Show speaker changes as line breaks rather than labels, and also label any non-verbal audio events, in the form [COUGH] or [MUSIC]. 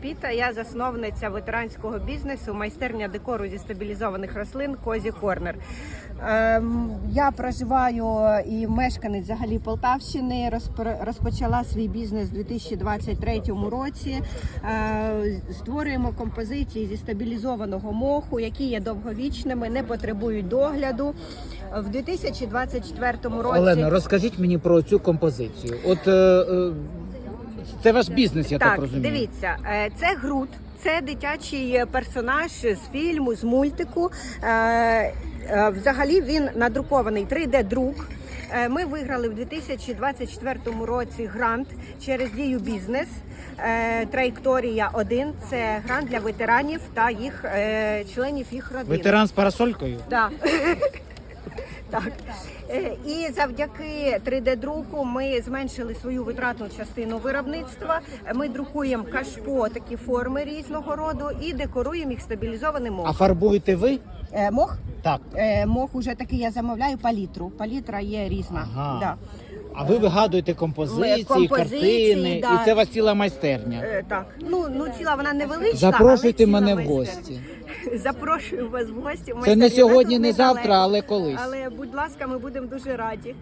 Піта, я засновниця ветеранського бізнесу, майстерня декору зі стабілізованих рослин Козі Корнер. Ем, я проживаю і мешканець взагалі Полтавщини. Розпочала свій бізнес у 2023 році. Е, створюємо композиції зі стабілізованого моху, які є довговічними, не потребують догляду. В 2024 році
Олена, розкажіть мені про цю композицію. От е, е, це ваш бізнес, я так,
Так,
розумію.
дивіться, е, це Грут, це дитячий персонаж з фільму, з мультику. Е, е, Взагалі він надрукований 3D-друк. Е, Ми виграли в 2024 році грант через дію бізнес. Траєкторія 1 це грант для ветеранів та їх членів їх родин.
Ветеран з парасолькою?
Так. Так. Е, І завдяки 3D-друку ми зменшили свою витратну частину виробництва. Ми друкуємо кашпо, такі форми різного роду і декоруємо їх стабілізованим
А фарбуєте ви?
Е, Мох?
Так.
Е, Мох уже такий я замовляю палітру. Палітра є різна.
Ага.
Да.
А ви вигадуєте композиції,
Композиції,
картини,
да.
і це у вас ціла майстерня.
Е, Так, ну, ну ціла вона невеличка.
Запрошуйте
але ціла
мене в
майстерня.
гості. [LAUGHS]
Запрошую вас в гості.
Це не сьогодні, не завтра, але колись.
Але будь ласка, ми будемо дуже раді.